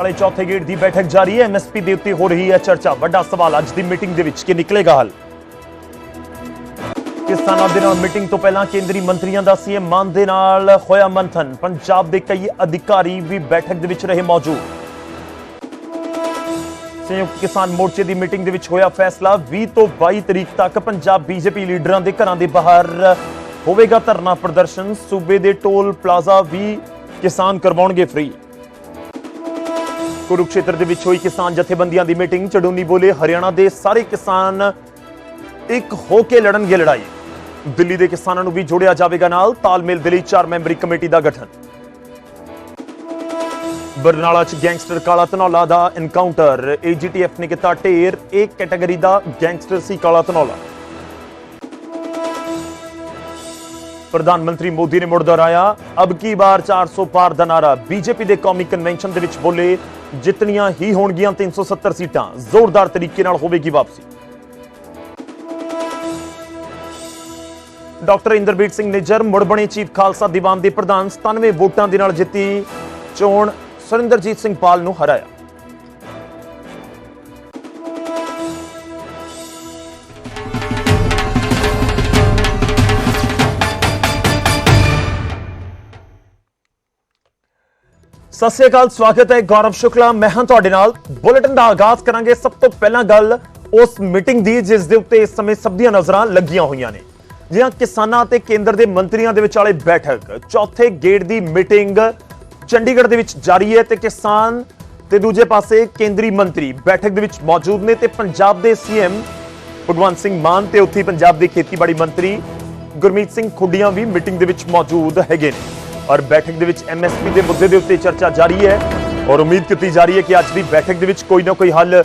ਵਾਲੇ ਚੌਥੇ ਗੇੜ ਦੀ ਬੈਠਕ ਜਾਰੀ ਹੈ। ਐਮਐਸਪੀ ਦੇ ਉੱਤੇ ਹੋ ਰਹੀ ਹੈ ਚਰਚਾ। ਵੱਡਾ ਸਵਾਲ, ਅੱਜ ਦੀ ਮੀਟਿੰਗ ਦੇ ਵਿੱਚ ਕੀ ਨਿਕਲੇਗਾ ਹੱਲ? ਕਿਸਾਨਾਂ ਦੇ ਨਾਲ ਮੀਟਿੰਗ ਤੋਂ ਪਹਿਲਾਂ ਕੇਂਦਰੀ ਮੰਤਰੀਆਂ ਦਾ ਸੀਐਮ ਮਾਨ ਦੇ ਨਾਲ ਹੋਇਆ ਮੰਥਨ। ਪੰਜਾਬ ਦੇ ਕਈ ਅਧਿਕਾਰੀ ਵੀ ਬੈਠਕ ਦੇ ਵਿੱਚ ਰਹੇ ਮੌਜੂਦ। ਸੰਯੁਕਤ ਕਿਸਾਨ ਮੋਰਚੇ ਦੀ ਮੀਟਿੰਗ ਦੇ ਵਿੱਚ ਹੋਇਆ ਫੈਸਲਾ। 20 ਤੋਂ 22 ਤਰੀਕ ਤੱਕ ਪੰਜਾਬ ਬੀਜੇਪੀ ਲੀਡਰਾਂ ਦੇ ਘਰਾਂ ਦੇ ਬਾਹਰ ਹੋਵੇਗਾ ਧਰਨਾ ਪ੍ਰਦਰਸ਼ਨ। ਸੂਬੇ ਦੇ ਟੋਲ ਪਲਾਜ਼ਾ ਵੀ ਕਿਸਾਨ ਕਰਵਾਉਣਗੇ ਫ੍ਰੀ। ਕੁਰੂਕਸ਼ੇਤਰ ਦੇ ਵਿੱਚ ਹੋਈ ਕਿਸਾਨ ਜਥੇਬੰਦੀਆਂ ਦੀ ਮੀਟਿੰਗ। ਚੜੂਨੀ ਬੋਲੇ, ਹਰਿਆਣਾ ਦੇ ਸਾਰੇ ਕਿਸਾਨ ਇੱਕ ਹੋ ਕੇ ਲੜਨਗੇ ਲੜਾਈ। ਦਿੱਲੀ ਦੇ ਕਿਸਾਨਾਂ ਨੂੰ ਵੀ ਜੋੜਿਆ ਜਾਵੇਗਾ ਨਾਲ, ਤਾਲਮੇਲ ਦੇ ਲਈ ਚਾਰ ਮੈਂਬਰੀ ਕਮੇਟੀ ਦਾ ਗਠਨ। ਬਰਨਾਲਾ ਚ ਗੈਂਗਸਟਰ ਕਾਲਾ ਧਨੌਲਾ ਦਾ ਐਨਕਾਊਂਟਰ ਏਜੀਟੀਐਫ ਨੇ ਕੀਤਾ ਢੇਰ। ਇੱਕ ਕੈਟਾਗਰੀ ਦਾ ਗੈਂਗਸਟਰ ਸੀ ਕਾਲਾ ਧਨੌਲਾ। ਪ੍ਰਧਾਨ ਮੰਤਰੀ ਮੋਦੀ ਨੇ ਮੁੜ ਦੁਹਰਾਇਆ। ਅਬ ਕੀ ਬਾਰ 400 ਪਾਰ ਦਾ ਨਾਰਾ? ਬੀਜੇਪੀ ਦੇ ਕੌਮੀ ਕਨਵੈਨਸ਼ਨ ਦੇ ਵਿੱਚ ਬੋਲੇ, ਜਿਤਨੀਆਂ ਹੀ ਹੋਣਗੀਆਂ 370 ਸੀਟਾਂ, ਜ਼ੋਰਦਾਰ ਤਰੀਕੇ ਨਾਲ ਹੋਵੇਗੀ ਵਾਪਸੀ। ਡਾਕਟਰ ਇੰਦਰਬੀਰ ਸਿੰਘ ਨਿੱਜਰ, ਮੁੜ ਬਣੇ ਚੀਫ ਖਾਲਸਾ ਦੀਵਾਨ ਦੇ ਪ੍ਰਧਾਨ 97 ਵੋਟਾਂ ਦੇ ਨਾਲ ਜਿੱਤੀ ਚੋਣ, ਸੁਰਿੰਦਰਜੀਤ ਸਿੰਘ ਪਾਲ ਨੂੰ ਹਰਾਇਆ। ਸਤਿ ਸ਼੍ਰੀ ਅਕਾਲ, ਸਵਾਗਤ ਹੈ ਗੌਰਵ ਸ਼ੁਕਲਾ। ਮੈਂ ਹਾਂ ਤੁਹਾਡੇ ਨਾਲ। ਬੁਲੇਟਿਨ ਦਾ ਆਗਾਜ਼ ਕਰਾਂਗੇ। ਸਭ ਤੋਂ ਪਹਿਲਾਂ ਗੱਲ ਉਸ ਮੀਟਿੰਗ ਦੀ, ਜਿਸ ਦੇ ਉੱਤੇ ਇਸ ਸਮੇਂ ਸਭ ਦੀਆਂ ਨਜ਼ਰਾਂ ਲੱਗੀਆਂ ਹੋਈਆਂ ਨੇ। ਜਿਹਾਂ ਕਿਸਾਨਾਂ ਤੇ ਕੇਂਦਰ ਦੇ ਮੰਤਰੀਆਂ ਦੇ ਵਿਚਾਲੇ ਬੈਠਕ। ਚੌਥੇ ਗੇੜ ਦੀ ਮੀਟਿੰਗ ਚੰਡੀਗੜ੍ਹ ਦੇ ਵਿੱਚ ਜਾਰੀ ਹੈ ਤੇ ਕਿਸਾਨ ਤੇ ਦੂਜੇ ਪਾਸੇ ਕੇਂਦਰੀ ਮੰਤਰੀ ਬੈਠਕ ਦੇ ਵਿੱਚ ਮੌਜੂਦ ਨੇ ਤੇ ਪੰਜਾਬ ਦੇ ਸੀਐਮ ਭਗਵੰਤ ਸਿੰਘ ਮਾਨ ਤੇ ਉੱਥੇ ਪੰਜਾਬ ਦੇ ਖੇਤੀਬਾੜੀ ਮੰਤਰੀ ਗੁਰਮੀਤ ਸਿੰਘ ਖੁੱਡੀਆਂ ਵੀ ਮੀਟਿੰਗ ਦੇ ਵਿੱਚ ਮੌਜੂਦ ਹੈਗੇ ਨੇ। ਔਰ ਬੈਠਕ ਦੇ ਵਿੱਚ ਐਮਐਸਪੀ ਦੇ ਮੁੱਦੇ ਦੇ ਉੱਤੇ ਚਰਚਾ ਜਾਰੀ ਹੈ ਔਰ ਉਮੀਦ ਕੀਤੀ ਜਾ ਰਹੀ ਹੈ ਕਿ ਅੱਜ ਦੀ ਬੈਠਕ ਦੇ ਵਿੱਚ ਕੋਈ ਨਾ ਕੋਈ ਹੱਲ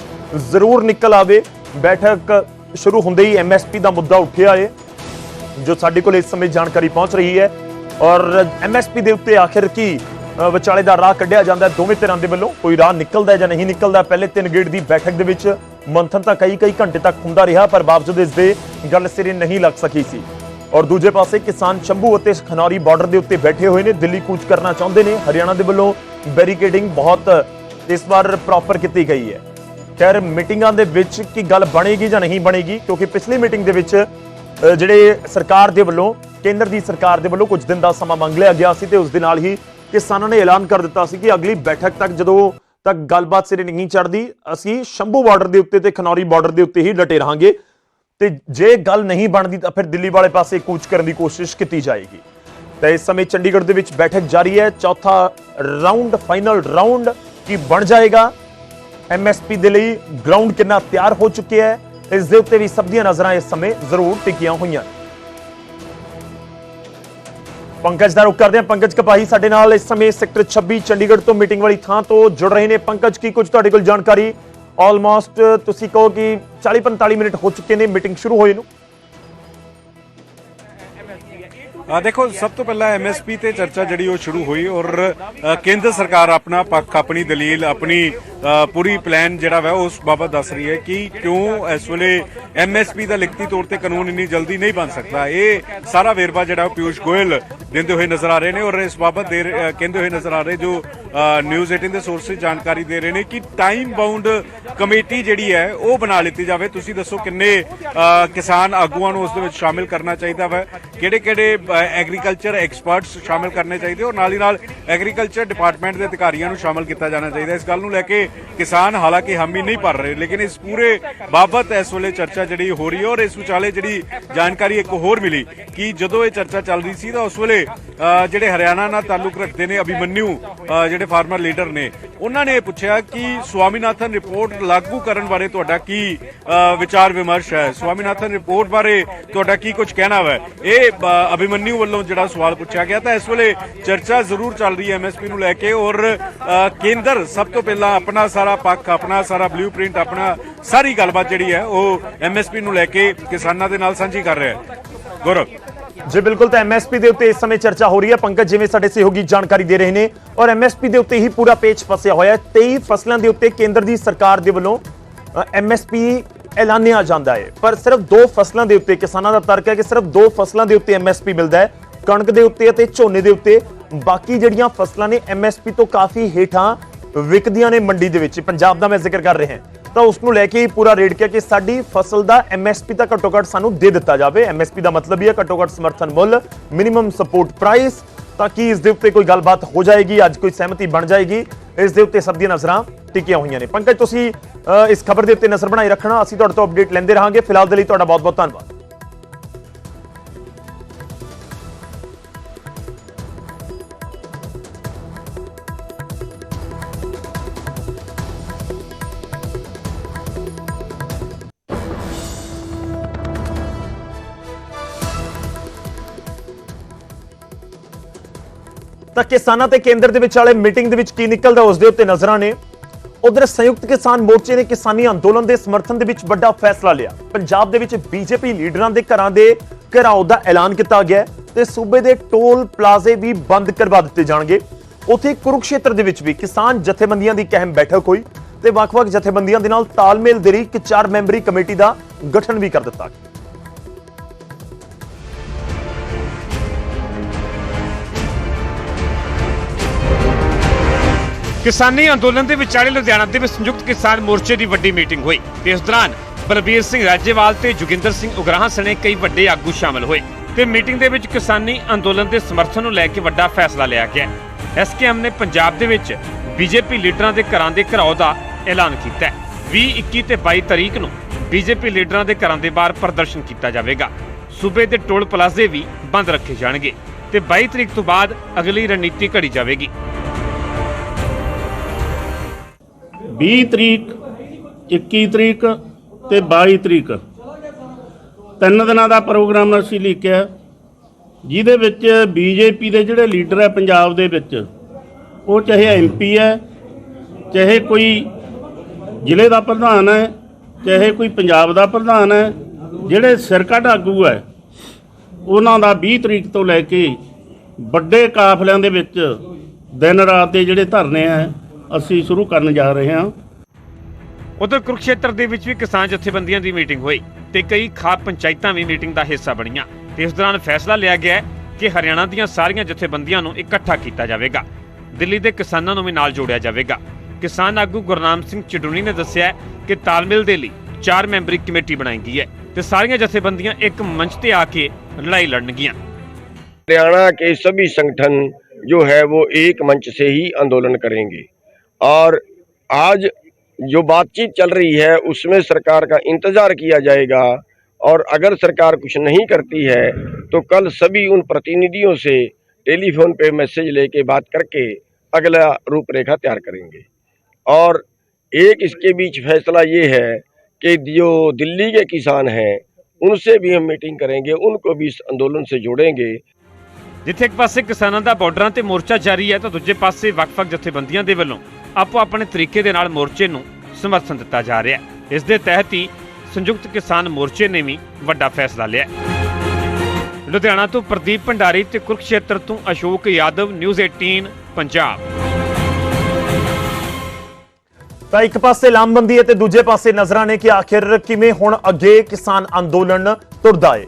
ਜ਼ਰੂਰ ਨਿਕਲ ਆਵੇ। ਬੈਠਕ ਸ਼ੁਰੂ ਹੁੰਦੇ ਹੀ ਐਮਐਸਪੀ ਦਾ ਮੁੱਦਾ ਉੱਠਿਆ ਹੈ ਜੋ ਸਾਡੇ ਕੋਲ ਇਸ ਸਮੇਂ ਜਾਣਕਾਰੀ ਪਹੁੰਚ ਰਹੀ ਹੈ। ਔਰ ਐਮਐਸਪੀ ਦੇ ਉੱਤੇ ਆਖਿਰ ਕੀ ਵਿਚਾਲੇ ਦਾ ਰਾਹ ਕੱਢਿਆ ਜਾਂਦਾ ਦੋਵੇਂ ਧਿਰਾਂ ਦੇ ਵੱਲੋਂ? ਕੋਈ ਰਾਹ ਨਿਕਲਦਾ ਜਾਂ ਨਹੀਂ ਨਿਕਲਦਾ? ਪਹਿਲੇ ਤਿੰਨ ਗੇੜ ਦੀ ਬੈਠਕ ਦੇ ਵਿੱਚ ਮੰਥਨ ਤਾਂ ਕਈ ਕਈ ਘੰਟੇ ਤੱਕ ਹੁੰਦਾ ਰਿਹਾ, ਪਰ ਬਾਵਜੂਦ ਇਸ ਦੇ ਗੱਲ ਸਿਰੇ ਨਹੀਂ ਲੱਗ ਸਕੀ ਸੀ। ਔਰ ਦੂਜੇ ਪਾਸੇ ਕਿਸਾਨ ਸ਼ੰਭੂ ਅਤੇ ਖਨੌਰੀ ਬਾਰਡਰ ਦੇ ਉੱਤੇ ਬੈਠੇ ਹੋਏ ਨੇ, ਦਿੱਲੀ ਕੂਚ ਕਰਨਾ ਚਾਹੁੰਦੇ ਨੇ। ਹਰਿਆਣਾ ਦੇ ਵੱਲੋਂ ਬੈਰੀਕੇਡਿੰਗ ਬਹੁਤ ਇਸ ਵਾਰ ਪ੍ਰੋਪਰ ਕੀਤੀ ਗਈ ਹੈ। ਖੈਰ, ਮੀਟਿੰਗਾਂ ਦੇ ਵਿੱਚ ਕੀ ਗੱਲ ਬਣੇਗੀ ਜਾਂ ਨਹੀਂ ਬਣੇਗੀ, ਕਿਉਂਕਿ ਪਿਛਲੀ ਮੀਟਿੰਗ ਦੇ ਵਿੱਚ ਜਿਹੜੇ ਸਰਕਾਰ ਦੇ ਵੱਲੋਂ, ਕੇਂਦਰ ਦੀ ਸਰਕਾਰ ਦੇ ਵੱਲੋਂ ਕੁਝ ਦਿਨ ਦਾ ਸਮਾਂ ਮੰਗ ਲਿਆ ਗਿਆ ਸੀ ਤੇ ਉਸ ਦੇ ਨਾਲ ਹੀ ਕਿਸਾਨਾਂ ਨੇ ਐਲਾਨ ਕਰ ਦਿੱਤਾ ਸੀ ਕਿ ਅਗਲੀ ਬੈਠਕ ਤੱਕ ਜਦੋਂ ਤੱਕ ਗੱਲਬਾਤ ਸਿਰੇ ਨਹੀਂ ਚੜਦੀ ਅਸੀਂ ਸ਼ੰਭੂ ਬਾਰਡਰ ਦੇ ਉੱਤੇ ਤੇ ਖਨੌਰੀ ਬਾਰਡਰ ਦੇ ਉੱਤੇ ਹੀ ਡਟੇ ਰਹਾਂਗੇ। ਤੇ ਜੇ ਗੱਲ ਨਹੀਂ ਬਣਦੀ ਤਾਂ ਫਿਰ ਦਿੱਲੀ ਵਾਲੇ ਪਾਸੇ ਕੂਚ ਕਰਨ ਦੀ ਕੋਸ਼ਿਸ਼ ਕੀਤੀ ਜਾਏਗੀ। ਤਾਂ ਇਸ ਸਮੇਂ ਚੰਡੀਗੜ੍ਹ ਦੇ ਵਿੱਚ ਬੈਠਕ ਜਾਰੀ ਹੈ। ਚੌਥਾ ਰਾਉਂਡ ਫਾਈਨਲ ਰਾਉਂਡ ਕੀ ਬਣ ਜਾਏਗਾ? ਐਮਐਸਪੀ ਦੇ ਲਈ ਗਰਾਊਂਡ ਕਿੰਨਾ ਤਿਆਰ ਹੋ ਚੁੱਕਿਆ ਹੈ? ਇਸ ਦੇ ਉੱਤੇ ਵੀ ਸਭ ਦੀਆਂ ਨਜ਼ਰਾਂ ਇਸ ਸਮੇਂ ਜ਼ਰੂਰ ਟਿਕੀਆਂ ਹੋਈਆਂ। ਪੰਕਜ ਦਾ ਰੁਕ ਕਰਦੇ ਹਾਂ। ਪੰਕਜ ਕਪਾਹੀ ਸਾਡੇ ਨਾਲ ਇਸ ਸਮੇਂ ਸੈਕਟਰ 26 ਚੰਡੀਗੜ੍ਹ ਤੋਂ ਮੀਟਿੰਗ ਵਾਲੀ ਥਾਂ ਤੋਂ ਜੁੜ ਰਹੇ ਨੇ। ਪੰਕਜ, ਕੀ ਕੁਝ ਤੁਹਾਡੇ ਕੋਲ ਜਾਣਕਾਰੀ? ਆਲਮੋਸਟ ਤੁਸੀਂ ਕਹੋ ਕਿ 40 45 ਮਿੰਟ ਹੋ ਚੁੱਕੇ ਨੇ ਮੀਟਿੰਗ ਸ਼ੁਰੂ ਹੋਏ ਨੂੰ। ਆ ਦੇਖੋ, ਸਭ ਤੋਂ ਪਹਿਲਾਂ ਐਮਐਸਪੀ ਤੇ ਚਰਚਾ ਜਿਹੜੀ ਉਹ ਸ਼ੁਰੂ ਹੋਈ ਔਰ ਕੇਂਦਰ ਸਰਕਾਰ ਆਪਣਾ ਪੱਖ, ਆਪਣੀ ਦਲੀਲ, ਆਪਣੀ ਪੂਰੀ ਪਲਾਨ ਜਿਹੜਾ ਵਾ, ਉਸ ਬਾਬਤ ਦੱਸ ਰਹੀ ਹੈ ਕਿ ਕਿਉਂ ਇਸ ਵੇਲੇ ਐਮਐਸਪੀ ਦਾ ਲਿਖਤੀ ਤੌਰ ਤੇ ਕਾਨੂੰਨ ਇੰਨੀ ਜਲਦੀ ਨਹੀਂ ਬਣ ਸਕਦਾ। ਇਹ ਸਾਰਾ ਵੇਰਵਾ ਜਿਹੜਾ ਉਹ ਪਿਊਸ਼ ਗੋਇਲ ਦਿੰਦੇ ਹੋਏ ਨਜ਼ਰ ਆ ਰਹੇ ਨੇ ਔਰ ਇਸ ਬਾਬਤ ਦੇ ਰਹੇ- ਕਹਿੰਦੇ ਹੋਏ ਨਜ਼ਰ ਆ ਰਹੇ ਜੋ ਨਿਊਜ਼ 18 ਦੇ ਸੋਰਸਿਸ ਜਾਣਕਾਰੀ ਦੇ ਰਹੇ ਨੇ ਕਿ ਟਾਈਮ ਬਾਉਂਡ ਕਮੇਟੀ ਜਿਹੜੀ ਹੈ, ਉਹ ਬਣਾ ਲਿੱਤੀ ਜਾਵੇ। ਤੁਸੀਂ ਦੱਸੋ ਕਿੰਨੇ ਕਿਸਾਨ ਆਗੂਆਂ ਨੂੰ ਉਸ ਦੇ ਵਿੱਚ ਸ਼ਾਮਿਲ ਕਰਨਾ ਚਾਹੀਦਾ ਵਾ? ਕਿਹੜੇ ਕਿਹੜੇ ਐਗਰੀਕਲਚਰ ਐਕਸਪਰਟਸ ਸ਼ਾਮਿਲ ਕਰਨੇ ਚਾਹੀਦੇ? ਔਰ ਨਾਲ ਹੀ ਨਾਲ ਐਗਰੀਕਲਚਰ ਡਿਪਾਰਟਮੈਂਟ ਦੇ ਅਧਿਕਾਰੀਆਂ ਨੂੰ ਸ਼ਾਮਿਲ ਕੀਤਾ ਜਾਣਾ ਚਾਹੀਦਾ ਇਸ ਗੱਲ ਨੂੰ ਲੈ ਕੇ ਕਿਸਾਨ ਹਾਲਾਂਕਿ ਹਾਮੀ ਨਹੀਂ ਭਰ ਰਹੇ, ਲੇਕਿਨ ਇਸ ਪੂਰੇ ਬਾਬਤ ਇਸ ਵੇਲੇ ਚਰਚਾ ਜਿਹੜੀ ਹੋ ਰਹੀ ਹੈ ਔਰ ਇਸ ਵਿਚਾਲੇ ਜਿਹੜੀ ਜਾਣਕਾਰੀ ਇੱਕ ਹੋਰ ਮਿਲੀ ਕਿ ਜਦੋਂ ਇਹ ਚਰਚਾ ਚੱਲ ਰਹੀ ਸੀ ਤਾਂ ਉਸ ਵੇਲੇ ਜਿਹੜੇ ਹਰਿਆਣਾ ਨਾਲ ਤਾਲੁਕ ਰੱਖਦੇ ਨੇ ਅਭਿਮਨਿਊ ਜਿਹੜੇ ਫਾਰਮਰ ਲੀਡਰ ਨੇ, ਉਹਨਾਂ ਨੇ ਇਹ ਪੁੱਛਿਆ ਕਿ ਸਵਾਮੀਨਾਥਨ ਰਿਪੋਰਟ ਲਾਗੂ ਕਰਨ ਬਾਰੇ ਤੁਹਾਡਾ ਕੀ ਵਿਚਾਰ ਵਿਮਰਸ਼ ਹੈ? ਸਵਾਮੀਨਾਥਨ ਰਿਪੋਰਟ ਬਾਰੇ ਤੁਹਾਡਾ ਕੀ ਕੁਝ ਕਹਿਣਾ ਹੈ ਇਹ ਅਭਿਮਨਿਊ ਵੱਲੋਂ ਜਿਹੜਾ ਸਵਾਲ ਪੁੱਛਿਆ ਗਿਆ ਤਾਂ ਇਸ ਵੇਲੇ ਚਰਚਾ ਜ਼ਰੂਰ ਚੱਲ ਰਹੀ ਹੈ ਐਮਐਸਪੀ ਨੂੰ ਲੈ ਕੇ ਔਰ ਕੇਂਦਰ ਸਭ ਤੋਂ ਪਹਿਲਾਂ ਆਪਣਾ ਸਾਰਾ ਪੱਖ, ਆਪਣਾ ਸਾਰਾ ਬਲੂਪ੍ਰਿੰਟ ਆਪਣਾ ਸਾਰੀ ਗੱਲਬਾਤ ਜਿਹੜੀ ਹੈ ਉਹ ਐਮਐਸਪੀ ਨੂੰ ਲੈ ਕੇ ਕਿਸਾਨਾਂ ਦੇ ਨਾਲ ਸਾਂਝੀ ਕਰ ਰਿਹਾ ਹੈ। ਗੌਰਵ। ਜੀ, ਬਿਲਕੁਲ ਤਾਂ ਐਮਐਸਪੀ ਦੇ ਉੱਤੇ ਇਸ ਸਮੇਂ ਚਰਚਾ ਹੋ ਰਹੀ ਹੈ। ਪੰਕਜ, ਜਿਵੇਂ ਸਾਡੇ ਸਹਿਯੋਗੀ ਜਾਣਕਾਰੀ ਦੇ ਰਹੇ ਨੇ, ਔਰ ਐਮਐਸਪੀ ਦੇ ਉੱਤੇ ਹੀ ਪੂਰਾ ਪੇਚ ਫਸਿਆ ਹੋਇਆ ਹੈ। 23 ਫਸਲਾਂ ਦੇ ਉੱਤੇ ਕੇਂਦਰ ਦੀ ਸਰਕਾਰ ਦੇ ਵੱਲੋਂ ਐਮਐਸਪੀ ਐਲਾਨਿਆ ਜਾਂਦਾ ਹੈ। ਪਰ ਸਿਰਫ ਦੋ ਫਸਲਾਂ ਦੇ ਉੱਤੇ ਕਿਸਾਨਾਂ ਦਾ ਤਰਕ ਹੈ ਕਿ ਸਿਰਫ ਦੋ ਫਸਲਾਂ ਦੇ ਉੱਤੇ ਐਮਐਸਪੀ ਮਿਲਦਾ ਹੈ। ਕਣਕ ਦੇ ਉੱਤੇ ਅਤੇ ਝੋਨੇ ਦੇ ਉੱਤੇ ਬਾਕੀ ਜਿਹੜੀਆਂ ਫਸਲਾਂ ਨੇ ਐਮਐਸਪੀ ਤੋਂ ਕਾਫੀ ਹੇਠਾਂ ਵਿਕਦੀਆਂ ਨੇ ਮੰਡੀ ਦੇ ਵਿੱਚ। ਪੰਜਾਬ ਦਾ ਮੈਂ ਜ਼ਿਕਰ ਕਰ ਰਿਹਾ ਤਾਂ ਉਸ ਨੂੰ ਲੈ ਕੇ ਪੂਰਾ ਰੇਟ ਕਿਹਾ ਕਿ ਸਾਡੀ ਫਸਲ ਦਾ ਐਮਐਸਪੀ ਤਾਂ ਘੱਟੋ ਘੱਟ ਸਾਨੂੰ ਦੇ ਦਿੱਤਾ ਜਾਵੇ। ਐਮਐਸਪੀ ਦਾ ਮਤਲਬ ਹੀ ਹੈ ਘੱਟੋ ਘੱਟ ਸਮਰਥਨ ਮੁੱਲ ਮਿਨੀਮਮ ਸਪੋਰਟ ਪ੍ਰਾਈਸ ਤਾਂ ਕਿ ਇਸ ਦੇ ਉੱਤੇ ਕੋਈ ਗੱਲਬਾਤ ਹੋ ਜਾਏਗੀ? ਅੱਜ ਕੋਈ ਸਹਿਮਤੀ ਬਣ ਜਾਏਗੀ? ਇਸ ਦੇ ਉੱਤੇ ਸਭ ਦੀਆਂ ਨਜ਼ਰਾਂ ਟਿਕੀਆਂ ਹੋਈਆਂ ਨੇ। ਪੰਕਜ, ਤੁਸੀਂ ਇਸ ਖਬਰ ਦੇ ਉੱਤੇ ਨਜ਼ਰ ਬਣਾਈ ਰੱਖਣਾ। ਅਸੀਂ ਤੁਹਾਡੇ ਤੋਂ ਅਪਡੇਟ ਲੈਂਦੇ ਰਹਾਂਗੇ। ਫਿਲਹਾਲ ਦੇ ਲਈ ਤੁਹਾਡਾ ਬਹੁਤ ਬਹੁਤ ਧੰਨਵਾਦ। ਤਾਂ ਕਿਸਾਨਾਂ ਤੇ ਕੇਂਦਰ ਦੇ ਵਿੱਚ ਵਾਲੇ ਮੀਟਿੰਗ ਦੇ ਵਿੱਚ ਕੀ ਨਿਕਲਦਾ ਉਸ ਦੇ ਉੱਤੇ ਨਜ਼ਰਾਂ ਨੇ। ਉਧਰ ਸੰਯੁਕਤ ਕਿਸਾਨ ਮੋਰਚੇ ਨੇ ਕਿਸਾਨੀ ਅੰਦੋਲਨ ਦੇ ਸਮਰਥਨ ਦੇ ਵਿੱਚ ਵੱਡਾ ਫੈਸਲਾ ਲਿਆ। ਪੰਜਾਬ ਦੇ ਵਿੱਚ ਬੀਜੇਪੀ ਲੀਡਰਾਂ ਦੇ ਘਰਾਂ ਦੇ ਘਰਾਓ ਦਾ ਐਲਾਨ ਕੀਤਾ ਗਿਆ ਹੈ ਤੇ ਸੂਬੇ ਦੇ ਟੋਲ ਪਲਾਜ਼ੇ ਵੀ ਬੰਦ ਕਰਵਾ ਦਿੱਤੇ ਜਾਣਗੇ। ਉੱਥੇ ਕੁਰੂਕਸ਼ੇਤਰ ਦੇ ਵਿੱਚ ਵੀ ਕਿਸਾਨ ਜਥੇਬੰਦੀਆਂ ਦੀ ਇੱਕ ਅਹਿਮ ਬੈਠਕ ਹੋਈ ਤੇ ਵੱਖ-ਵੱਖ ਜਥੇਬੰਦੀਆਂ ਦੇ ਨਾਲ ਤਾਲਮੇਲ ਦੇ ਲਈ ਇੱਕ ਚਾਰ ਮੈਂਬਰੀ ਕਮੇਟੀ ਦਾ ਗਠਨ ਵੀ ਕਰ ਦਿੱਤਾ ਗਿਆ। ਕਿਸਾਨੀ ਅੰਦੋਲਨ ਦੇ ਵਿਚਾਲੇ ਲੁਧਿਆਣਾ ਦੇ ਵਿੱਚ ਸੰਯੁਕਤ ਕਿਸਾਨ ਮੋਰਚੇ ਦੀ ਵੱਡੀ ਮੀਟਿੰਗ ਹੋਈ ਤੇ ਇਸ ਦੌਰਾਨ ਬਲਬੀਰ ਸਿੰਘ ਰਾਜੇਵਾਲ ਤੇ ਜੋਗਿੰਦਰ ਸਿੰਘ ਉਗਰਾਹਾਂ ਸਣੇ ਕਈ ਵੱਡੇ ਆਗੂ ਸ਼ਾਮਲ ਹੋਏ ਤੇ ਮੀਟਿੰਗ ਦੇ ਵਿੱਚ ਕਿਸਾਨੀ ਅੰਦੋਲਨ ਦੇ ਸਮਰਥਨ ਨੂੰ ਲੈ ਕੇ ਵੱਡਾ ਫੈਸਲਾ ਲਿਆ ਗਿਆ। ਐਸਕੇਐਮ ਨੇ ਪੰਜਾਬ ਦੇ ਵਿੱਚ ਬੀਜੇਪੀ ਲੀਡਰਾਂ ਦੇ ਘਰਾਂ ਦੇ ਘਰਾਓ ਦਾ ਐਲਾਨ ਕੀਤਾ। ਹੈ 20 21 ਤੇ 22 ਤਰੀਕ ਨੂੰ ਬੀਜੇਪੀ ਲੀਡਰਾਂ ਦੇ ਘਰਾਂ ਦੇ ਬਾਹਰ ਪ੍ਰਦਰਸ਼ਨ ਕੀਤਾ ਜਾਵੇਗਾ। ਸੂਬੇ ਦੇ ਟੋਲ ਪਲਾਜ਼ੇ ਵੀ ਬੰਦ ਰੱਖੇ ਜਾਣਗੇ ਤੇ 22 ਤਰੀਕ ਤੋਂ ਬਾਅਦ ਅਗਲੀ ਰਣਨੀਤੀ ਘੜੀ ਜਾਵੇਗੀ। 20 ਤਰੀਕ 21 ਤਰੀਕ ਤੇ 22 ਤਰੀਕ। ਤਿੰਨ ਦਿਨਾਂ ਦਾ ਪ੍ਰੋਗਰਾਮ ਅਸੀਂ ਲਿਖਿਆ ਜਿਹਦੇ ਵਿੱਚ ਬੀਜੇਪੀ ਦੇ ਜਿਹੜੇ ਲੀਡਰ ਹੈ ਪੰਜਾਬ ਦੇ ਵਿੱਚ, ਉਹ ਚਾਹੇ ਐਮਪੀ ਹੈ, ਚਾਹੇ ਕੋਈ ਜ਼ਿਲ੍ਹੇ ਦਾ ਪ੍ਰਧਾਨ ਹੈ, ਚਾਹੇ ਕੋਈ ਪੰਜਾਬ ਦਾ ਪ੍ਰਧਾਨ ਹੈ, ਜਿਹੜੇ ਸਿਰਕਟ ਆਗੂ ਹੈ, ਉਹਨਾਂ ਦਾ 20 ਤਰੀਕ ਤੋਂ ਲੈ ਕੇ ਵੱਡੇ ਕਾਫਲਿਆਂ ਦੇ ਵਿੱਚ ਦਿਨ ਰਾਤ ਦੇ ਜਿਹੜੇ ਧਰਨੇ ਆ ਅਸੀਂ ਸ਼ੁਰੂ ਕਰਨ ਜਾ ਰਹੇ ਹਾਂ ਉਧਰ ਕੁਰੂਕਸ਼ੇਤਰ ਦੇ ਵਿੱਚ ਵੀ ਕਿਸਾਨ ਜਥੇਬੰਦੀਆਂ ਦੀ ਮੀਟਿੰਗ ਹੋਈ ਤੇ ਕਈ ਖਾਸ ਪੰਚਾਇਤਾਂ ਵੀ ਮੀਟਿੰਗ ਦਾ ਹਿੱਸਾ ਬਣੀਆਂ ਤੇ ਇਸ ਦੌਰਾਨ ਫੈਸਲਾ ਲਿਆ ਗਿਆ ਹੈ ਕਿ ਹਰਿਆਣਾ ਦੀਆਂ ਸਾਰੀਆਂ ਜਥੇਬੰਦੀਆਂ ਨੂੰ ਇਕੱਠਾ ਕੀਤਾ ਜਾਵੇਗਾ ਦਿੱਲੀ ਦੇ ਕਿਸਾਨਾਂ ਨੂੰ ਵੀ ਨਾਲ ਜੋੜਿਆ ਜਾਵੇਗਾ ਕਿਸਾਨ ਆਗੂ ਗੁਰਨਾਮ ਸਿੰਘ ਚਡੂਨੀ ਨੇ ਦੱਸਿਆ ਹੈ ਕਿ ਤਾਲਮੇਲ ਦੇ ਲਈ ਚਾਰ ਮੈਂਬਰੀ ਕਮੇਟੀ ਬਣਾਈ ਗਈ ਹੈ ਤੇ ਸਾਰੀਆਂ ਜਥੇਬੰਦੀਆਂ ਇੱਕ ਮੰਚ ਤੇ ਆ ਕੇ ਲੜਾਈ ਲੜਨਗੀਆਂ हरियाणा के सभी संगठन जो है वो एक मंच से ही आंदोलन करेंगे और आज जो बातचीत चल रही है उसमें सरकार का इंतजार किया जाएगा और अगर सरकार कुछ नहीं करती है तो कल सभी उन प्रतिनिधियों से टेलीफोन पे मैसेज लेके बात करके अगला रूपरेखा तैयार करेंगे और एक इसके बीच फैसला ये है कि जो दिल्ली के किसान हैं उनसे भी हम मीटिंग करेंगे उनको भी इस आंदोलन से जोड़ेंगे ਜਿੱਥੇ ਇੱਕ ਪਾਸੇ ਕਿਸਾਨਾਂ ਦਾ ਬਾਰਡਰਾਂ ਤੇ ਮੋਰਚਾ ਜਾਰੀ ਹੈ ਤਾਂ ਦੂਜੇ ਪਾਸੇ ਵੱਖ-ਵੱਖ ਜਥੇਬੰਦੀਆਂ ਦੇ ਵੱਲੋਂ ਆਪੋ ਆਪਣੇ ਤਰੀਕੇ ਦੇ ਨਾਲ ਮੋਰਚੇ ਨੂੰ ਸਮਰਥਨ ਦਿੱਤਾ ਜਾ ਰਿਹਾ ਹੈ। ਇਸ ਦੇ ਤਹਿਤ ਹੀ ਸੰਯੁਕਤ ਕਿਸਾਨ ਮੋਰਚੇ ਨੇ ਵੀ ਵੱਡਾ ਫੈਸਲਾ ਲਿਆ ਲੁਧਿਆਣਾ ਤੋਂ ਪ੍ਰਦੀਪ ਭੰਡਾਰੀ ਤੇ ਕੁਰਕਸ਼ੇਤਰ ਤੋਂ ਅਸ਼ੋਕ ਯਾਦਵ, ਨਿਊਜ਼ 18 ਪੰਜਾਬ। ਤਾਂ ਇੱਕ ਪਾਸੇ ਲਾਮਬੰਦੀ ਹੈ ਤੇ ਦੂਜੇ ਪਾਸੇ ਨਜ਼ਰਾਂ ਨੇ ਕਿ ਆਖਿਰ ਕਿਵੇਂ ਹੁਣ ਅੱਗੇ ਕਿਸਾਨ ਅੰਦੋਲਨ ਤੁਰਦਾ ਹੈ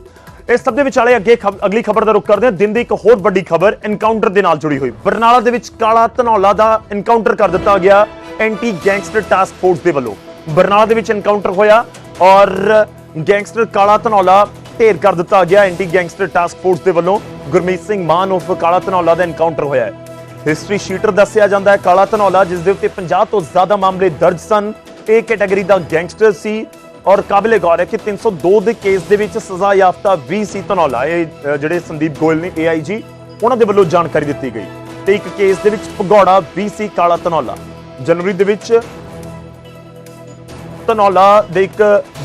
ਇਸ ਸਭ ਦੇ ਵਿਚਾਲੇ ਅੱਗੇ ਅਗਲੀ ਖਬਰ ਦਾ ਰੁਖ ਕਰਦੇ ਹਾਂ। ਦਿਨ ਦੀ ਇੱਕ ਹੋਰ ਵੱਡੀ ਖਬਰ ਐਨਕਾਊਂਟਰ ਦੇ ਨਾਲ ਜੁੜੀ ਹੋਈ। ਬਰਨਾਲਾ ਦੇ ਵਿੱਚ ਕਾਲਾ ਧਨੌਲਾ ਦਾ ਐਨਕਾਊਂਟਰ ਕਰ ਦਿੱਤਾ ਗਿਆ ਐਂਟੀ ਗੈਂਗਸਟਰ ਟਾਸਕ ਫੋਰਸ ਦੇ ਵੱਲੋਂ। ਬਰਨਾਲਾ ਦੇ ਵਿੱਚ ਐਨਕਾਊਂਟਰ ਹੋਇਆ ਔਰ ਗੈਂਗਸਟਰ ਕਾਲਾ ਧਨੌਲਾ ਢੇਰ ਕਰ ਦਿੱਤਾ ਗਿਆ ਐਂਟੀ ਗੈਂਗਸਟਰ ਟਾਸਕ ਫੋਰਸ ਦੇ ਵੱਲੋਂ। ਗੁਰਮੀਤ ਸਿੰਘ ਮਾਨ ਉਰਫ ਕਾਲਾ ਧਨੌਲਾ ਦਾ ਐਨਕਾਊਂਟਰ ਹੋਇਆ ਹੈ। ਹਿਸਟਰੀ ਸ਼ੀਟਰ ਦੱਸਿਆ ਜਾਂਦਾ ਹੈ ਕਾਲਾ ਧਨੌਲਾ ਜਿਸ ਦੇ ਉੱਤੇ 50 ਤੋਂ ਜ਼ਿਆਦਾ ਮਾਮਲੇ ਦਰਜ ਸਨ। ਇਹ ਕੈਟਾਗਰੀ ਦਾ ਗੈਂਗਸਟਰ ਸੀ। ਔਰ ਕਾਬਿਲੇ ਗੌਰ ਹੈ ਕਿ 302 ਦੇ ਕੇਸ ਦੇ ਵਿੱਚ ਸਜ਼ਾ ਯਾਫਤਾ 20 ਸੀ ਧਨੌਲਾ। ਇਹ ਜਿਹੜੇ ਸੰਦੀਪ ਗੋਇਲ ਨੇ ਏਆਈਜੀ ਉਹਨਾਂ ਦੇ ਵੱਲੋਂ ਜਾਣਕਾਰੀ ਦਿੱਤੀ ਗਈ। ਤੇ ਇੱਕ ਕੇਸ ਦੇ ਵਿੱਚ ਭਗੌੜਾ 20 ਸੀ, ਕਾਲਾ ਧਨੌਲਾ। ਜਨਵਰੀ ਦੇ ਵਿੱਚ ਧਨੌਲਾ ਦੇ ਇੱਕ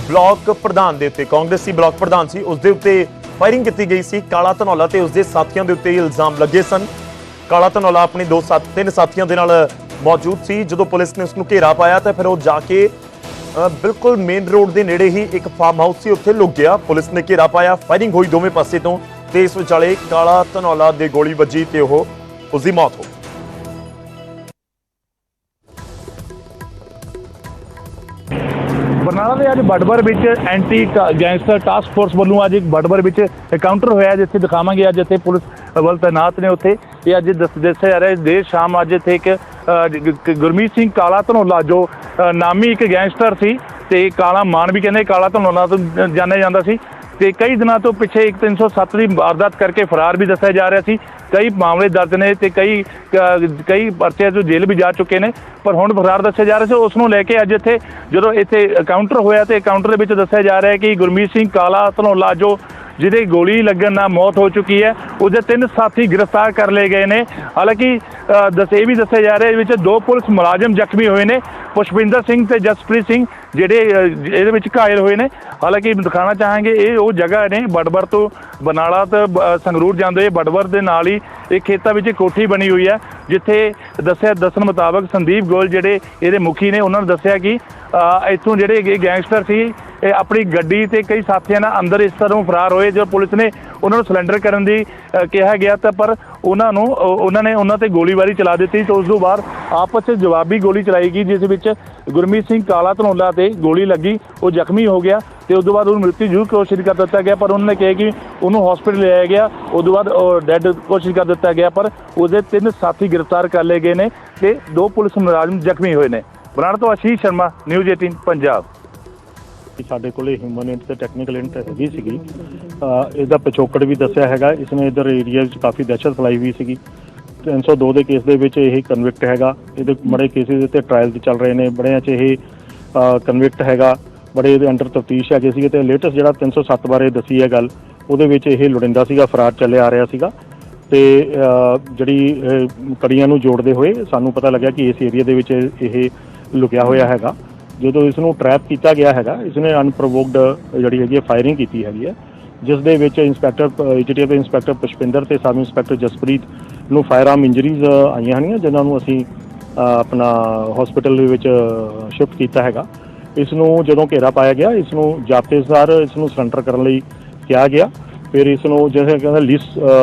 ਬਲਾਕ ਪ੍ਰਧਾਨ ਦੇ ਉੱਤੇ, ਕਾਂਗਰਸੀ ਬਲਾਕ ਪ੍ਰਧਾਨ ਸੀ, ਉਸ ਦੇ ਉੱਤੇ ਫਾਇਰਿੰਗ ਕੀਤੀ ਗਈ ਸੀ, ਕਾਲਾ ਧਨੌਲਾ ਤੇ ਉਸ ਦੇ ਸਾਥੀਆਂ ਦੇ ਉੱਤੇ ਇਲਜ਼ਾਮ ਲੱਗੇ ਸਨ। ਕਾਲਾ ਧਨੌਲਾ ਆਪਣੇ ਦੋ ਸਾਥ, ਤਿੰਨ ਸਾਥੀਆਂ ਦੇ ਨਾਲ ਮੌਜੂਦ ਸੀ। ਜਦੋਂ ਪੁਲਿਸ ਨੇ ਉਸ ਨੂੰ ਘੇਰਾ ਪਾਇਆ ਤਾਂ ਫਿਰ ਉਹ ਜਾ ਕੇ ਬਿਲਕੁਲ ਮੇਨ ਰੋਡ ਦੇ ਨੇੜੇ ਹੀ ਇੱਕ ਫਾਰਮ ਹਾਊਸ ਸੀ, ਉੱਥੇ ਲੁਕ ਗਿਆ। ਪੁਲਿਸ ਨੇ ਘੇਰਾ ਪਾਇਆ ਫਾਇਰਿੰਗ ਹੋਈ ਦੋਵੇਂ ਪਾਸੇ ਤੋਂ ਤੇ ਇਸ ਵਿਚਾਲੇ ਕਾਲਾ ਧਨੌਲਾ ਦੇ ਗੋਲੀ ਵੱਜੀ ਤੇ ਉਹ, ਉਸ ਦੀ ਮੌਤ ਹੋ ਗਈ। ਬਰਨਾਲਾ ਦੇ ਅੱਜ ਬੜਬਰ ਵਿੱਚ ਐਂਟੀ ਗੈਂਗਸਟਰ ਟਾਸਕ ਫੋਰਸ ਵੱਲੋਂ ਅੱਜ ਇੱਕ ਬੜਬਰ ਵਿੱਚ ਐਨਕਾਊਂਟਰ ਹੋਇਆ, ਜਿੱਥੇ ਦਿਖਾਵਾਂਗੇ ਅੱਜ ਇੱਥੇ ਪੁਲਿਸ ਵੱਲ ਤੈਨਾਤ ਨੇ ਉੱਥੇ। ਇਹ ਅੱਜ ਦੱਸ- ਦੱਸਿਆ ਜਾ ਰਿਹਾ, ਦੇਰ ਸ਼ਾਮ ਅੱਜ ਇੱਥੇ ਇੱਕ ਗੁਰਮੀਤ ਸਿੰਘ ਕਾਲਾ ਧਨੋਲਾ, ਜੋ ਨਾਮੀ ਇੱਕ ਗੈਂਗਸਟਰ ਸੀ ਤੇ ਕਾਲਾ ਮਾਨ ਵੀ ਕਹਿੰਦੇ ਕਾਲਾ ਧਨੋਲਾ ਤੋਂ ਜਾਣਿਆ ਜਾਂਦਾ ਸੀ ਤੇ ਕਈ ਦਿਨਾਂ ਤੋਂ ਪਿੱਛੇ ਇੱਕ 307 ਦੀ ਵਾਰਦਾਤ ਕਰਕੇ ਫਰਾਰ ਵੀ ਦੱਸਿਆ ਜਾ ਰਿਹਾ ਸੀ। ਕਈ ਮਾਮਲੇ ਦਰਜ ਨੇ ਤੇ ਕਈ ਕ- ਕਈ ਪਰਚੇ ਜੋ ਜੇਲ੍ਹ ਵੀ ਜਾ ਚੁੱਕੇ ਨੇ, ਪਰ ਹੁਣ ਫਰਾਰ ਦੱਸਿਆ ਜਾ ਰਿਹਾ ਸੀ। ਉਸ ਨੂੰ ਲੈ ਕੇ ਅੱਜ ਇੱਥੇ ਜਦੋਂ ਇੱਥੇ ਕਾਊਂਟਰ ਹੋਇਆ ਤੇ ਕਾਊਂਟਰ ਦੇ ਵਿੱਚ ਦੱਸਿਆ ਜਾ ਰਿਹਾ ਕਿ ਗੁਰਮੀਤ ਸਿੰਘ ਕਾਲਾ ਧਨੋਲਾ, ਜੋ ਜਿਹਦੇ ਗੋਲੀ ਲੱਗਣ ਨਾਲ ਮੌਤ ਹੋ ਚੁੱਕੀ ਹੈ ਉਸਦੇ ਤਿੰਨ ਸਾਥੀ ਗ੍ਰਿਫਤਾਰ ਕਰ ਲਏ ਗਏ ਨੇ। ਹਾਲਾਂਕਿ ਅ, ਦੱਸ ਇਹ ਵੀ ਦੱਸਿਆ ਜਾ ਰਿਹਾ ਹੈ ਵਿੱਚ ਦੋ ਪੁਲਿਸ ਮੁਲਾਜ਼ਮ ਜ਼ਖਮੀ ਹੋਏ ਨੇ। ਪੁਸ਼ਪਿੰਦਰ ਸਿੰਘ ਤੇ ਜਸਪ੍ਰੀਤ ਸਿੰਘ ਜਿਹੜੇ ਇਹਦੇ ਵਿੱਚ ਘਾਇਲ ਹੋਏ ਨੇ। ਹਾਲਾਂਕਿ ਦਿਖਾਣਾ ਚਾਹਾਂਗੇ, ਇਹ ਉਹ ਜਗ੍ਹਾ ਨੇ, ਬੜਬੜ ਤੋਂ ਬਨਾਲਾ ਤੇ ਸੰਗਰੂਰ ਜਾਂਦੇ ਹੋਏ ਬੜਬੜ ਦੇ ਨਾਲ ਹੀ ਇਹ ਖੇਤਾਂ ਵਿੱਚ ਕੋਠੀ ਬਣੀ ਹੋਈ ਹੈ, ਜਿੱਥੇ ਦੱਸਿਆ ਦੱਸਣ ਮੁਤਾਬਕ ਸੰਦੀਪ ਗੋਲ ਜਿਹੜੇ ਇਹਦੇ ਮੁਖੀ ਨੇ, ਉਹਨਾਂ ਨੇ ਦੱਸਿਆ ਕਿ ਇੱਥੋਂ ਜਿਹੜੇ ਇਹ ਗੈਂਗਸਟਰ ਸੀ, ਇਹ ਆਪਣੀ ਗੱਡੀ ਤੇ ਕਈ ਸਾਥੀਆਂ ਨਾਲ ਅੰਦਰ ਇਸ ਤਰ੍ਹਾਂ ਫਰਾਰ ਹੋਏ ਜੋ ਪੁਲਿਸ ਨੇ ਉਹਨਾਂ ਨੂੰ ਸਿਲੰਡਰ ਕਰਨ ਦੀ ਕਿਹਾ ਗਿਆ ਤਾਂ ਪਰ ਉਹਨਾਂ ਨੂੰ ਉਹਨਾਂ ਨੇ ਉਹਨਾਂ ਤੇ ਗੋਲੀਬਾਰੀ ਚਲਾ ਦਿੱਤੀ ਤੇ ਉਸ ਤੋਂ ਬਾਅਦ ਆਪਸ ਵਿੱਚ ਜਵਾਬੀ ਗੋਲੀ ਚਲਾਈ ਗਈ, ਜਿਸ ਵਿੱਚ ਗੁਰਮੀਤ ਸਿੰਘ ਕਾਲਾ ਧਨੋਲਾ ਤੇ ਗੋਲੀ ਲੱਗੀ, ਉਹ ਜ਼ਖਮੀ ਹੋ ਗਿਆ ਤੇ ਉਸ ਤੋਂ ਬਾਅਦ ਉਹਨੂੰ ਮ੍ਰਿਤੂ ਜੂ ਘੋਸ਼ਿਤ ਕਰ ਦਿੱਤਾ ਗਿਆ, ਪਰ ਉਹਨਾਂ ਨੇ ਕਿਹਾ ਕਿ ਉਹਨੂੰ ਹਸਪੀਟਲ ਲਿਆਇਆ ਗਿਆ, ਉਸ ਤੋਂ ਬਾਅਦ ਡੈੱਡ ਘੋਸ਼ਿਤ ਕਰ ਦਿੱਤਾ ਗਿਆ, ਪਰ ਉਹਦੇ ਤਿੰਨ ਸਾਥੀ ਗ੍ਰਿਫਤਾਰ ਕਰ ਲਏ ਗਏ ਨੇ ਤੇ ਦੋ ਪੁਲਿਸ ਮੁਲਾਜ਼ਮ ਜ਼ਖਮੀ ਹੋਏ ਨੇ। ਬਰਾੜ ਤੋਂ ਆਸ਼ੀਸ਼ ਸ਼ਰਮਾ ਨਿਊਜ਼ 18 ਪੰਜਾਬ। ਸਾਡੇ ਕੋਲੇ ਹਿਊਮਨ ਇੰਟ ਤੇ ਟੈਕਨੀਕਲ ਇੰਟ ਹੈਗੀ ਸੀਗੀ ਇਹਦਾ ਪਿਛੋਕੜ ਵੀ ਦੱਸਿਆ ਹੈਗਾ, ਇਸਨੇ ਇਧਰ ਏਰੀਆ ਵਿੱਚ ਕਾਫੀ ਦਹਿਸ਼ਤ ਫੈਲਾਈ ਹੋਈ ਸੀਗੀ। 302 ਦੇ ਕੇਸ ਦੇ ਵਿੱਚ ਇਹ ਕਨਵਿਕਟ ਹੈਗਾ, ਇਹਦੇ ਬੜੇ ਕੇਸਿਸ ਤੇ ਟ੍ਰਾਇਲ ਤੇ ਚੱਲ ਰਹੇ ਨੇ, ਬੜਿਆਂ 'ਚ ਇਹ ਕਨਵਿਕਟ ਹੈਗਾ, ਬੜੇ ਇਹਦੇ ਅੰਡਰ ਤਫਤੀਸ਼ ਹੈਗੇ ਸੀਗੇ ਤੇ ਲੇਟੈਸਟ ਜਿਹੜਾ 307 ਬਾਰੇ ਦੱਸੀ ਹੈ ਗੱਲ, ਉਹਦੇ ਵਿੱਚ ਇਹ ਲੁੜਿੰਦਾ ਸੀਗਾ, ਫਰਾਰ ਚੱਲਿਆ ਆ ਰਿਹਾ ਸੀਗਾ। ਤੇ ਜਿਹੜੀ ਕੜੀਆਂ ਨੂੰ ਜੋੜਦੇ ਹੋਏ ਸਾਨੂੰ ਪਤਾ ਲੱਗਿਆ ਕਿ ਇਸ ਏਰੀਆ ਦੇ ਵਿੱਚ ਇਹ ਲੁਕਿਆ ਹੋਇਆ ਹੈਗਾ। ਜਦੋਂ ਇਸ ਨੂੰ ਟਰੈਪ ਕੀਤਾ ਗਿਆ ਹੈਗਾ ਇਸ ਨੇ ਅਨਪ੍ਰੋਵੋਕਡ ਜਿਹੜੀ ਹੈਗੀ ਫਾਇਰਿੰਗ ਕੀਤੀ ਹੈਗੀ ਹੈ, ਜਿਸ ਦੇ ਵਿੱਚ ਇੰਸਪੈਕਟਰ ਏਜੀਟੀ ਦੇ ਇੰਸਪੈਕਟਰ ਪੁਸ਼ਪਿੰਦਰ ਤੇ ਸਬ ਇੰਸਪੈਕਟਰ ਜਸਪ੍ਰੀਤ ਨੂੰ ਫਾਇਰ ਆਰਮ ਇੰਜਰੀਜ਼ ਆਈਆਂ ਹਨ ਜਿਨ੍ਹਾਂ ਨੂੰ ਅਸੀਂ ਆਪਣਾ ਹਸਪੀਟਲ ਦੇ ਵਿੱਚ ਸ਼ਿਫਟ ਕੀਤਾ ਹੈਗਾ। ਇਸ ਨੂੰ ਜਦੋਂ ਘੇਰਾ ਪਾਇਆ ਗਿਆ ਇਸ ਨੂੰ ਜਾਪਤੇਦਾਰ ਇਸ ਨੂੰ ਸਰੈਂਡਰ ਕਰਨ ਲਈ ਕਿਹਾ ਗਿਆ। ਫਿਰ ਇਸ ਨੂੰ ਜਿਵੇਂ ਕਹਿੰਦਾ ਲਿਸ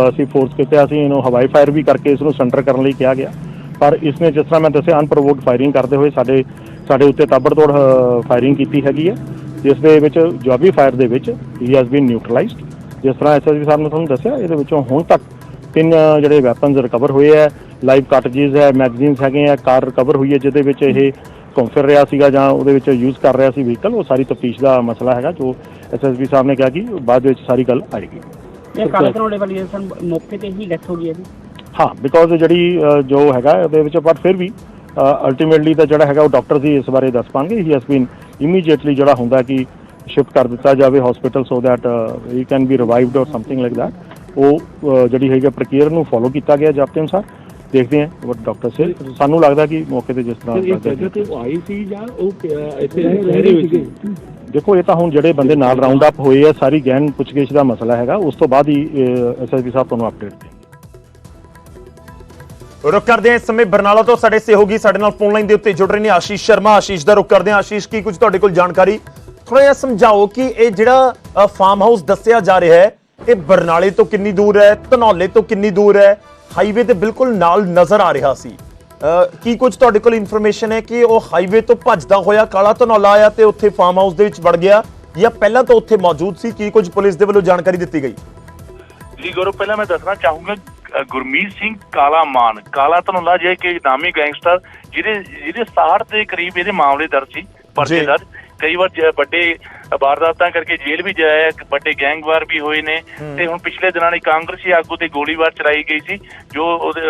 ਅਸੀਂ ਫੋਰਸ ਕੀਤਾ ਅਸੀਂ ਇਹਨੂੰ ਹਵਾਈ ਫਾਇਰ ਵੀ ਕਰਕੇ ਇਸ ਨੂੰ ਸਰੈਂਡਰ ਕਰਨ ਲਈ ਕਿਹਾ ਗਿਆ। ਪਰ ਇਸ ਨੇ ਜਿਸ ਤਰ੍ਹਾਂ ਮੈਂ ਦੱਸਿਆ ਅਨਪ੍ਰੋਵੋਕਡ ਫਾਇਰਿੰਗ ਕਰਦੇ ਹੋਏ ਸਾਡੇ ਸਾਡੇ ਉੱਤੇ ਤਾਬੜਤੋੜ ਫਾਇਰਿੰਗ ਕੀਤੀ ਹੈਗੀ ਹੈ। ਜਿਸ ਦੇ ਵਿੱਚ ਜਵਾਬੀ ਫਾਇਰ ਦੇ ਵਿੱਚ ਹੀ ਹੈਜ਼ ਬੀਨ ਨਿਊਟਰਲਾਈਜ਼ਡ ਜਿਸ ਤਰ੍ਹਾਂ ਐਸਐਸਪੀ ਸਾਹਿਬ ਨੇ ਤੁਹਾਨੂੰ ਦੱਸਿਆ ਇਹਦੇ ਵਿੱਚੋਂ ਹੁਣ ਤੱਕ ਤਿੰਨ ਜਿਹੜੇ ਵੈਪਨਸ ਰਿਕਵਰ ਹੋਏ ਹੈ। ਲਾਈਵ ਕਾਰਟ੍ਰਿਜਸ ਹੈ ਮੈਗਜ਼ੀਨਸ ਹੈਗੇ ਆ ਕਾਰ ਰਿਕਵਰ ਹੋਈ ਹੈ ਜਿਹਦੇ ਵਿੱਚ ਇਹ ਘੁੰਮ ਫਿਰ ਰਿਹਾ ਸੀਗਾ ਜਾਂ ਉਹਦੇ ਵਿੱਚ ਯੂਜ਼ ਕਰ ਰਿਹਾ ਸੀ ਵਹੀਕਲ ਉਹ ਸਾਰੀ ਤਫਤੀਸ਼ ਦਾ ਮਸਲਾ ਹੈਗਾ ਜੋ ਐਸਐਸਪੀ ਸਾਹਿਬ ਨੇ ਕਿਹਾ ਕਿ ਬਾਅਦ ਵਿੱਚ ਸਾਰੀ ਗੱਲ ਆਏਗੀ। ਇਹ ਕਾਲੇ ਧਨੋਲੇ ਵਾਲੀ ਸਨ ਮੌਕੇ ਤੇ ਹੀ ਡੈਥ ਹੋ ਗਈ ਹੈ ਜੀ। ਹਾਂ ਬਿਕੋਜ਼ ਜਿਹੜੀ ਜੋ ਹੈਗਾ ਉਹਦੇ ਵਿੱਚ ਪਰ ਫਿਰ ਵੀ ਅਲਟੀਮੇਟਲੀ ਤਾਂ ਜਿਹੜਾ ਹੈਗਾ ਉਹ ਡਾਕਟਰ ਹੀ ਇਸ ਬਾਰੇ ਦੱਸ ਪਾਣਗੇ। ਹੀ ਹੈਸ ਬੀਨ ਇਮੀਡੀਏਟਲੀ ਜਿਹੜਾ ਹੁੰਦਾ ਕਿ ਸ਼ਿਫਟ ਕਰ ਦਿੱਤਾ ਜਾਵੇ hospital so that he can be revived or something like that ਉਹ ਜਿਹੜੀ ਹੈਗੀ ਪ੍ਰਕਿਰਿਆ ਨੂੰ ਫੋਲੋ ਕੀਤਾ ਗਿਆ ਜਾਪਤੇ ਅਨੁਸਾਰ। ਦੇਖਦੇ ਹਾਂ ਵਟ ਡਾਕਟਰ ਸੇ ਸਾਨੂੰ ਲੱਗਦਾ ਕਿ ਮੌਕੇ ਤੇ ਜਿਸ ਤਰ੍ਹਾਂ ਆਈ ਸੀ ਜਾਂ ਉਹ ਇੱਥੇ ਰਹਿ ਵਿੱਚ ਦੇਖੋ ਇਹ ਤਾਂ ਹੁਣ ਜਿਹੜੇ ਬੰਦੇ ਨਾਲ ਰਾਉਂਡ ਅਪ ਹੋਏ ਆ ਸਾਰੀ ਗਹਿਨ ਪੁੱਛਗਿੱਛ ਦਾ ਮਸਲਾ ਹੈਗਾ। ਉਸ ਤੋਂ ਬਾਅਦ ਹੀ ਐਸਐਸਪੀ ਸਾਹਿਬ ਤੁਹਾਨੂੰ ਅਪਡੇਟ ਰੁਕ ਕਰਦੇ ਹਾਂ ਇਸ ਸਮੇਂ ਬਰਨਾਲਾ ਤੋਂ ਸਾਡੇ ਸਹਿਯੋਗੀ ਸਾਡੇ ਨਾਲ ਫੋਨ ਲਾਈਨ ਦੇ ਉੱਤੇ ਜੁੜ ਰਹੇ ਨੇ ਆਸ਼ੀਸ਼ ਸ਼ਰਮਾ। ਆਸ਼ੀਸ਼ ਦਾ ਰੁਕ ਕਰਦੇ ਹਾਂ। ਆਸ਼ੀਸ਼, ਕੀ ਕੁਝ ਤੁਹਾਡੇ ਕੋਲ ਜਾਣਕਾਰੀ? ਥੋੜਾ ਜਿਹਾ ਸਮਝਾਓ ਕਿ ਇਹ ਜਿਹੜਾ ਫਾਰਮ ਹਾਊਸ ਦੱਸਿਆ ਜਾ ਰਿਹਾ ਹੈ, ਇਹ ਬਰਨਾਲੇ ਤੋਂ ਕਿੰਨੀ ਦੂਰ ਹੈ, ਧਨੌਲੇ ਤੋਂ ਕਿੰਨੀ ਦੂਰ ਹੈ? ਹਾਈਵੇ ਤੇ ਬਿਲਕੁਲ ਨਾਲ ਨਜ਼ਰ ਆ ਰਿਹਾ ਸੀ। ਕੀ ਕੁਝ ਤੁਹਾਡੇ ਕੋਲ ਇਨਫੋਰਮੇਸ਼ਨ ਹੈ ਕਿ ਉਹ ਹਾਈਵੇ ਤੋਂ ਭੱਜਦਾ ਹੋਇਆ ਕਾਲਾ ਧਨੌਲਾ ਆਇਆ ਤੇ ਉੱਥੇ ਫਾਰਮ ਹਾਊਸ ਦੇ ਵਿੱਚ ਵੜ ਗਿਆ ਜਾਂ ਪਹਿਲਾਂ ਤੋਂ ਉੱਥੇ ਮੌਜੂਦ ਸੀ? ਕੀ ਕੁਝ ਪੁਲਿਸ ਦੇ ਵੱਲੋਂ ਜਾਣਕਾਰੀ ਦਿੱਤੀ ਗਈ? ਜੀ ਗੌਰਵ ਪਹਿਲਾਂ ਮੈਂ ਦੱਸਣਾ ਚਾਹੂੰਗਾ ਗੁਰਮੀਤ ਸਿੰਘ ਕਾਲਾ ਮਾਨ। ਕਾਲਾ ਧਨੁਲਾ ਜੇ ਕਿ ਨਾਮੀ ਗੈਂਗਸਟਰ ਜਿਹਦੇ ਜਿਹਦੇ 60 ਦੇ ਕਰੀਬ ਇਹਦੇ ਮਾਮਲੇ ਦਰਜ ਸੀ ਪਰਚੇ ਜੀ। ਦਰਜ। ਕਈ ਵਾਰ ਜ- ਵੱਡੇ ਵਾਰਦਾਤਾਂ ਕਰਕੇ ਜੇਲ੍ਹ ਵੀ ਜਾਇਆ ਵੱਡੇ ਗੈਂਗਵਾਰ ਵੀ ਹੋਏ ਨੇ। ਤੇ ਹੁਣ ਪਿਛਲੇ ਦਿਨਾਂ ਨੇ ਕਾਂਗਰਸੀ ਆਗੂ ਤੇ ਗੋਲੀਬਾਰ ਚਲਾਈ ਗਈ ਸੀ ਜੋ ਉਹਦੇ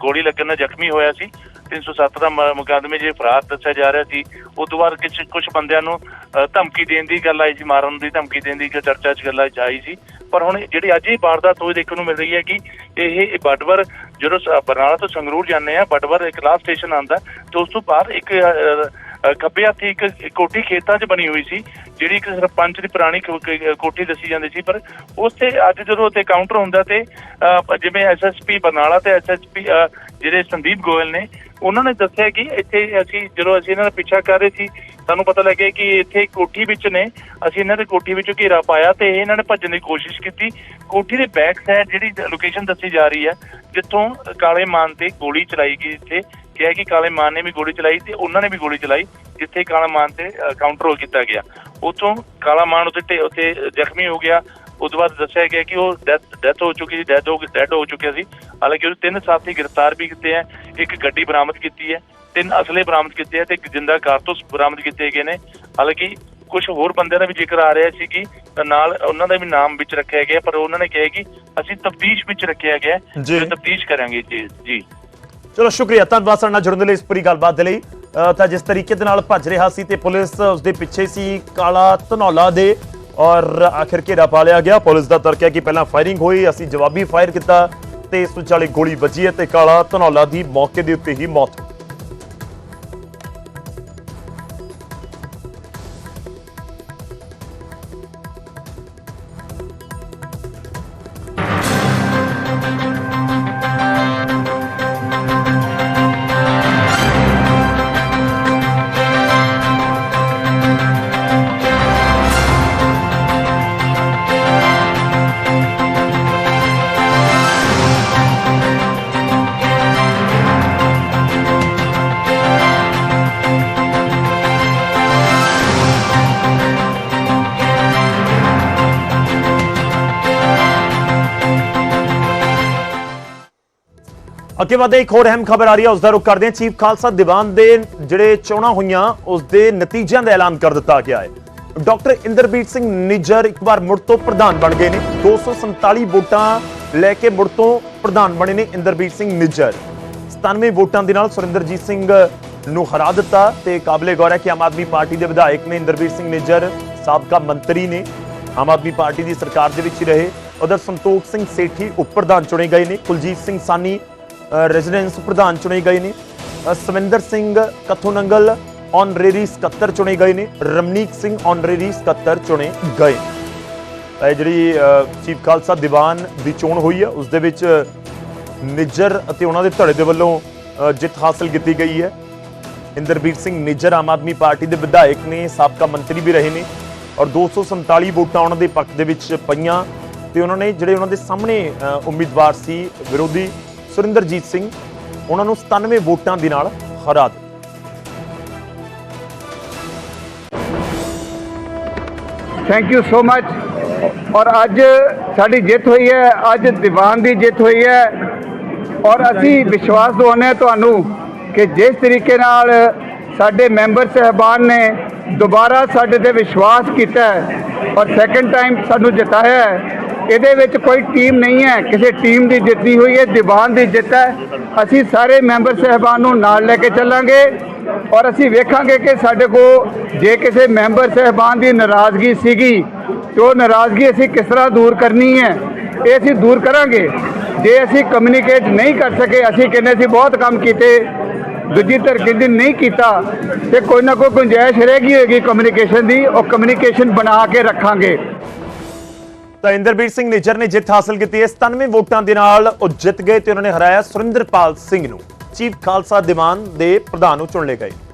ਗੋਲੀ ਲੱਗਣ ਨਾਲ ਜ਼ਖਮੀ ਹੋਇਆ ਸੀ। 307 ਦਾ ਮੁਕੱਦਮੇ 'ਚ ਫਰਾਰ ਦੱਸਿਆ ਜਾ ਰਿਹਾ ਸੀ। ਉਸ ਤੋਂ ਬਾਅਦ ਕੁਝ ਕੁਝ ਬੰਦਿਆਂ ਨੂੰ ਧਮਕੀ ਦੇਣ ਦੀ ਗੱਲ ਆਈ ਸੀ ਮਾਰਨ ਦੀ ਧਮਕੀ ਦੇਣ ਦੀ ਚਰਚਾ 'ਚ ਗੱਲ ਆਈ ਸੀ। ਪਰ ਹੁਣ ਜਿਹੜੀ ਅੱਜ ਹੀ ਵਾਰਦਾਤ ਹੋਈ ਦੇਖਣ ਨੂੰ ਮਿਲ ਰਹੀ ਹੈ ਕਿ ਇਹ ਬਟਵਰ ਜਦੋਂ ਬਰਨਾਲਾ ਤੋਂ ਸੰਗਰੂਰ ਜਾਂਦੇ ਆ ਬਟਵਰ ਇੱਕ ਲਾਸਟ ਸਟੇਸ਼ਨ ਆਂਦਾ ਤੇ ਉਸ ਤੋਂ ਬਾਅਦ ਇੱਕ ਖੱਬੇ ਹੱਥੀ ਇੱਕ ਕੋਠੀ ਖੇਤਾਂ 'ਚ ਬਣੀ ਹੋਈ ਸੀ ਜਿਹੜੀ ਇੱਕ ਸਰਪੰਚ ਦੀ ਪੁਰਾਣੀ ਕੋਠੀ ਦੱਸੀ ਜਾਂਦੀ ਸੀ ਪਰ ਉਸ ਤੇ ਅੱਜ ਜਦੋਂ ਉੱਤੇ ਕਾਊਂਟਰ ਹੁੰਦਾ ਤੇ ਅ, ਜਿਵੇਂ ਐਸਐਸਪੀ ਬਰਨਾਲਾ ਤੇ ਐਸਐਸਪੀ ਜਿਹੜੇ ਸੰਦੀਪ ਗੋਇਲ ਨੇ ਉਹਨਾਂ ਨੇ ਦੱਸਿਆ ਕਿ ਇੱਥੇ ਅਸੀਂ ਜਦੋਂ ਅਸੀਂ ਇਹਨਾਂ ਦਾ ਪਿੱਛਾ ਕਰ ਰਹੇ ਸੀ ਸਾਨੂੰ ਪਤਾ ਲੱਗਿਆ ਕਿ ਇੱਥੇ ਕੋਠੀ ਵਿੱਚ ਨੇ, ਅਸੀਂ ਇਹਨਾਂ ਦੇ ਕੋਠੀ ਵਿੱਚੋਂ ਘੇਰਾ ਪਾਇਆ ਤੇ ਇਹਨਾਂ ਨੇ ਭੱਜਣ ਦੀ ਕੋਸ਼ਿਸ਼ ਕੀਤੀ। ਕੋਠੀ ਦੇ ਬੈਕ ਸਾਈਡ ਜਿਹੜੀ ਲੋਕੇਸ਼ਨ ਦੱਸੀ ਜਾ ਰਹੀ ਹੈ ਜਿੱਥੋਂ ਕਾਲੇ ਮਾਨ ਤੇ ਗੋਲੀ ਚਲਾਈ ਗਈ ਇੱਥੇ। ਕਿਹਾ ਕਿ ਕਾਲੇ ਮਾਨ ਨੇ ਵੀ ਗੋਲੀ ਚਲਾਈ ਤੇ ਉਹਨਾਂ ਨੇ ਵੀ ਗੋਲੀ ਚਲਾਈ, ਜਿੱਥੇ ਕਾਲਾ ਮਾਨ ਤੇ ਕਾਊਂਟਰ ਕੀਤਾ ਗਿਆ। ਉਤੋਂ ਕਾਲਾ ਮਾਨ ਉੱਤੇ ਢੇ- ਉੱਤੇ ਜ਼ਖਮੀ ਹੋ ਗਿਆ। ਉਸ ਤੋਂ ਬਾਅਦ ਦੱਸਿਆ ਗਿਆ ਕਿ ਉਹ ਡੈਥ ਡੈਥ ਹੋ ਚੁੱਕੀ ਸੀ ਡੈਥ ਹੋ ਡੈਡ ਹੋ ਚੁੱਕਿਆ ਸੀ। ਹਾਲਾਂਕਿ ਉਹ ਤਿੰਨ ਸਾਥੀ ਗ੍ਰਿਫਤਾਰ ਵੀ ਕੀਤੇ ਹੈ ਇੱਕ ਗੱਡੀ ਬਰਾਮਦ ਕੀਤੀ ਹੈ। ਤਿੰਨ ਅਸਲੇ ਬਰਾਮਦ ਕੀਤੇ ਹੈ ਤੇ ਇੱਕ ਜਿੰਦਾ ਕਾਰਤੂਸ ਬਰਾਮਦ ਕੀਤੇ ਗਏ ਨੇ। ਹਾਲਾਂਕਿ ਕੁਝ ਹੋਰ ਬੰਦਿਆਂ ਦਾ ਵੀ ਜ਼ਿਕਰ ਆ ਰਿਹਾ ਸੀ ਕਿ ਨਾਲ ਉਹਨਾਂ ਦਾ ਵੀ ਨਾਮ ਵਿੱਚ ਰੱਖਿਆ ਗਿਆ ਪਰ ਉਹਨਾਂ ਨੇ ਕਿਹਾ ਕਿ ਅਸੀਂ ਤਫਤੀਸ਼ ਵਿੱਚ ਰੱਖਿਆ ਗਿਆ ਜੀ। ਤਫਤੀਸ਼ ਕਰਾਂਗੇ ਜੀ ਜੀ। ਚਲੋ ਸ਼ੁਕਰੀਆ। ਧੰਨਵਾਦ। ਸਾਡੇ ਨਾਲ ਜੁੜਨ ਦੇ ਲਈ ਇਸ ਪੂਰੀ ਗੱਲਬਾਤ ਦੇ ਲਈ। ਤਾਂ ਜਿਸ ਤਰੀਕੇ ਦੇ ਨਾਲ ਭੱਜ ਰਿਹਾ ਸੀ ਤੇ ਪੁਲਿਸ ਉਸ ਦੇ ਪਿੱਛੇ ਸੀ ਕਾਲਾ ਧਨੌਲਾ ਦੇ ਔਰ ਆਖਿਰ ਘੇਰਾ ਪਾ ਲਿਆ ਗਿਆ। ਪੁਲਿਸ ਦਾ ਤਰਕ ਹੈ ਕਿ ਪਹਿਲਾਂ ਫਾਇਰਿੰਗ ਹੋਈ ਅਸੀਂ ਜਵਾਬੀ ਫਾਇਰ ਕੀਤਾ ਤੇ ਇਸ ਵਿਚਾਲੇ ਗੋਲੀ ਵੱਜੀ ਹੈ ਤੇ ਕਾਲਾ ਧਨੌਲਾ ਦੀ ਮੌਕੇ ਦੇ ਉੱਤੇ ਹੀ ਮੌਤ ਅੱਗੇ ਵਧਦੇ ਇੱਕ ਹੋਰ ਅਹਿਮ ਖਬਰ ਆ ਰਹੀ ਹੈ ਉਸ ਦਾ ਰੁਖ ਕਰਦੇ ਹਾਂ। ਚੀਫ ਖਾਲਸਾ ਦੀਵਾਨ ਦੇ ਜਿਹੜੇ ਚੋਣਾਂ ਹੋਈਆਂ ਉਸ ਦੇ ਨਤੀਜਿਆਂ ਦਾ ਐਲਾਨ ਕਰ ਦਿੱਤਾ ਗਿਆ ਹੈ। ਡਾਕਟਰ ਇੰਦਰਬੀਰ ਸਿੰਘ ਨਿੱਜਰ ਇੱਕ ਵਾਰ ਮੁੜ ਤੋਂ ਪ੍ਰਧਾਨ ਬਣ ਗਏ ਨੇ। 247 ਵੋਟਾਂ ਲੈ ਕੇ ਮੁੜ ਤੋਂ ਪ੍ਰਧਾਨ ਬਣੇ ਨੇ ਇੰਦਰਬੀਰ ਸਿੰਘ ਨਿੱਜਰ। 97 ਵੋਟਾਂ ਦੇ ਨਾਲ ਸੁਰਿੰਦਰਜੀਤ ਸਿੰਘ ਨੂੰ ਹਰਾ ਦਿੱਤਾ ਤੇ ਕਾਬਲੇ ਗੌਰ ਹੈ ਕਿ ਆਮ ਆਦਮੀ ਪਾਰਟੀ ਦੇ ਵਿਧਾਇਕ ਨੇ ਇੰਦਰਬੀਰ ਸਿੰਘ ਨਿੱਜਰ ਸਾਬਕਾ ਮੰਤਰੀ ਨੇ। ਆਮ ਆਦਮੀ ਪਾਰਟੀ ਦੀ ਸਰਕਾਰ ਦੇ ਵਿੱਚ ਹੀ ਰਹੇ। ਉਧਰ ਸੰਤੋਖ ਸਿੰਘ ਸੇਠੀ ਉਪ ਪ੍ਰਧਾਨ ਚੁਣੇ ਗਏ ਨੇ। ਕੁਲਜੀਤ ਸਿੰਘ ਸਾਨੀ ਰੈਜ਼ੀਡੈਂਸ ਪ੍ਰਧਾਨ ਚੁਣੇ ਗਏ ਨੇ। ਸਵਿੰਦਰ ਸਿੰਘ ਕਥੋਨੰਗਲ ਆਨਰੇਰੀ ਸਕੱਤਰ ਚੁਣੇ ਗਏ ਨੇ। ਰਮਨੀਕ ਸਿੰਘ ਆਨਰੇਰੀ ਸਕੱਤਰ ਚੁਣੇ ਗਏ। ਇਹ ਜਿਹੜੀ ਚੀਫ ਖਾਲਸਾ ਦੀਵਾਨ ਦੀ ਚੋਣ ਹੋਈ ਹੈ, ਉਸ ਦੇ ਵਿੱਚ ਨਿੱਜਰ ਅਤੇ ਉਹਨਾਂ ਦੇ ਧੜੇ ਦੇ ਵੱਲੋਂ ਜਿੱਤ ਹਾਸਲ ਕੀਤੀ ਗਈ ਹੈ। ਇੰਦਰਬੀਰ ਸਿੰਘ ਨਿੱਜਰ ਆਮ ਆਦਮੀ ਪਾਰਟੀ ਦੇ ਵਿਧਾਇਕ ਨੇ, ਸਾਬਕਾ ਮੰਤਰੀ ਵੀ ਰਹੇ ਨੇ ਔਰ 247 ਵੋਟਾਂ ਉਹਨਾਂ ਦੇ ਪੱਖ ਦੇ ਵਿੱਚ ਪਈਆਂ ਤੇ ਉਹਨਾਂ ਨੇ ਜਿਹੜੇ ਉਹਨਾਂ ਦੇ ਸਾਹਮਣੇ ਉਮੀਦਵਾਰ ਸੀ ਵਿਰੋਧੀ ਸੁਰਿੰਦਰਜੀਤ ਸਿੰਘ, ਉਹਨਾਂ ਨੂੰ 97 ਵੋਟਾਂ ਦੇ ਨਾਲ ਹਰਾ ਦਿੱਤਾ। ਥੈਂਕ ਯੂ ਸੋ ਮਚ ਔਰ ਅੱਜ ਸਾਡੀ ਜਿੱਤ ਹੋਈ ਹੈ, ਅੱਜ ਦੀਵਾਨ ਦੀ ਜਿੱਤ ਹੋਈ ਹੈ। ਔਰ ਅਸੀਂ ਵਿਸ਼ਵਾਸ ਦਿਵਾਉਂਦੇ ਹਾਂ ਤੁਹਾਨੂੰ ਕਿ ਜਿਸ ਤਰੀਕੇ ਨਾਲ ਸਾਡੇ ਮੈਂਬਰ ਸਹਿਬਾਨ ਨੇ ਦੁਬਾਰਾ ਸਾਡੇ ਤੇ ਵਿਸ਼ਵਾਸ ਕੀਤਾ ਔਰ ਸੈਕੰਡ ਟਾਈਮ ਸਾਨੂੰ ਜਿਤਾਇਆ ਇਹਦੇ ਵਿੱਚ ਕੋਈ ਟੀਮ ਨਹੀਂ ਹੈ। ਕਿਸੇ ਟੀਮ ਦੀ ਜਿੱਤੀ ਹੋਈ ਹੈ। ਦੀਵਾਨ ਦੀ ਜਿੱਤ ਹੈ। ਅਸੀਂ ਸਾਰੇ ਮੈਂਬਰ ਸਹਿਬਾਨ ਨੂੰ ਨਾਲ ਲੈ ਕੇ ਚੱਲਾਂਗੇ ਔਰ ਅਸੀਂ ਵੇਖਾਂਗੇ ਕਿ ਸਾਡੇ ਕੋਲ ਜੇ ਕਿਸੇ ਮੈਂਬਰ ਸਹਿਬਾਨ ਦੀ ਨਾਰਾਜ਼ਗੀ ਸੀਗੀ ਤੇ ਉਹ ਨਾਰਾਜ਼ਗੀ ਅਸੀਂ ਕਿਸ ਤਰ੍ਹਾਂ ਦੂਰ ਕਰਨੀ ਹੈ, ਇਹ ਅਸੀਂ ਦੂਰ ਕਰਾਂਗੇ। ਜੇ ਅਸੀਂ ਕਮਿਊਨੀਕੇਟ ਨਹੀਂ ਕਰ ਸਕੇ, ਅਸੀਂ ਕਹਿੰਦੇ ਅਸੀਂ ਬਹੁਤ ਕੰਮ ਕੀਤੇ, ਦੂਜੀ ਧਿਰ ਨਹੀਂ ਕੀਤਾ ਤੇ ਕੋਈ ਨਾ ਕੋਈ ਗੁੰਜਾਇਸ਼ ਰਹੇਗੀ ਹੋਏਗੀ ਕਮਿਊਨੀਕੇਸ਼ਨ ਦੀ, ਉਹ ਕਮਿਊਨੀਕੇਸ਼ਨ ਬਣਾ ਕੇ ਰੱਖਾਂਗੇ। ਤਾਂ ਇੰਦਰਬੀਰ ਸਿੰਘ ਨਿੱਜਰ ਨੇ ਜਿੱਤ ਹਾਸਲ ਕੀਤੀ। ਹੈ 97 ਵੋਟਾਂ ਦੇ ਨਾਲ ਉਹ ਜਿੱਤ ਗਏ ਤੇ ਉਹਨਾਂ ਨੇ ਹਰਾਇਆ ਸੁਰਿੰਦਰਪਾਲ ਸਿੰਘ ਨੂੰ। ਚੀਫ ਖਾਲਸਾ ਦੀਵਾਨ ਦੇ ਪ੍ਰਧਾਨ ਨੂੰ ਚੁਣ ਲਏ ਗਏ।